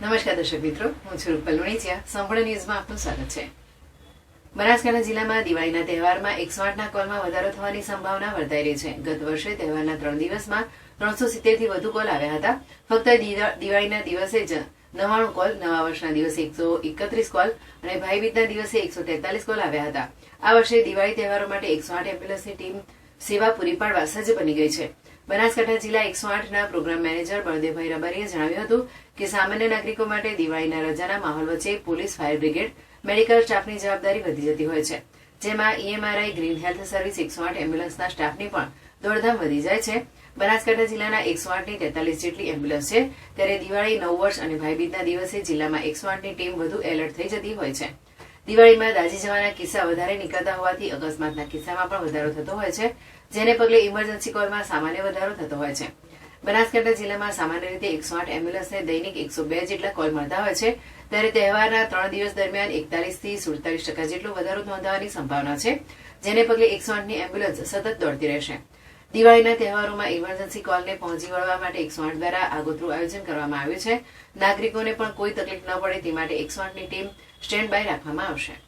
નમસ્કાર દર્શક મિત્રો, હું છું રૂપલ લુણીચિયા. સંપૂર્ણ ન્યૂઝમાં આપનું સ્વાગત છે. બનાસકાંઠા જિલ્લામાં દિવાળીના તહેવારમાં એકસો આઠના કોલમાં વધારો થવાની સંભાવના વર્તાઈ રહી છે. ગત વર્ષે તહેવારના ત્રણ દિવસમાં ત્રણસો સિત્તેરથી વધુ કોલ આવ્યા હતા. ફક્ત દિવાળીના દિવસે જ નવાણું કોલ, નવા વર્ષના દિવસે એકસો એકત્રીસ કોલ અને ભાઈબીજના દિવસે એકસો તેતાલીસ કોલ આવ્યા હતા. આ વર્ષે દિવાળી તહેવારો માટે એકસો આઠ એમ્બ્યુલન્સની ટીમ સેવા પૂરી પાડવા સજ્જ બની ગઈ છે. બનાસકાંઠા જિલ્લા એકસો આઠના પ્રોગ્રામ મેનેજર બળદેવભાઈ રબારીએ જણાવ્યું હતું કે સામાન્ય નાગરિકો માટે દિવાળીના રજાના માહોલ વચ્ચે પોલીસ ફાયર બ્રિગેડ, મેડિકલ સ્ટાફની જવાબદારી વધી જતી હોય છે. જેમાં ઈએમઆરઆઈ ગ્રીન હેલ્થ સર્વિસ એકસો આઠ એમ્બ્યુલન્સના સ્ટાફની પણ દોડધામ વધી જાય છે. બનાસકાંઠા જિલ્લાના એકસો આઠની તેતાલીસ જેટલી એમ્બ્યુલન્સ છે. ત્યારે દિવાળી, નવ વર્ષ અને ભાઈબીજના દિવસે જિલ્લામાં એકસો આઠની ટીમ વધુ એલર્ટ થઈ જતી હોય છે. દિવાળીમાં દાઝી જવાના કિસ્સા વધારે નીકળતા હોવાથી અકસ્માતના કિસ્સામાં પણ વધારો થતો હોય છે, જેને પગલે ઇમરજન્સી કોલમાં સામાન્ય વધારો થતો હોય છે. બનાસકાંઠા જિલ્લામાં સામાન્ય રીતે એકસો આઠ એમ્બ્યુલન્સને દૈનિક એકસો બે જેટલા કોલ મળતા હોય છે, ત્યારે તહેવારના ત્રણ દિવસ દરમિયાન એકતાલીસથી સુડતાલીસ ટકા જેટલો વધારો નોંધાવાની સંભાવના છે, જેને પગલે એકસો આઠની એમ્બ્યુલન્સ સતત દોડતી રહેશે. દિવાળીના તહેવારોમાં ઇમરજન્સી કોલને પહોંચી વળવા માટે એકસો આઠ દ્વારા આગોતરું આયોજન કરવામાં આવ્યું છે. નાગરિકોને પણ કોઈ તકલીફ ન પડે તે માટે એકસો આઠની ટીમ સ્ટેન્ડ બાય રાખવામાં આવશે.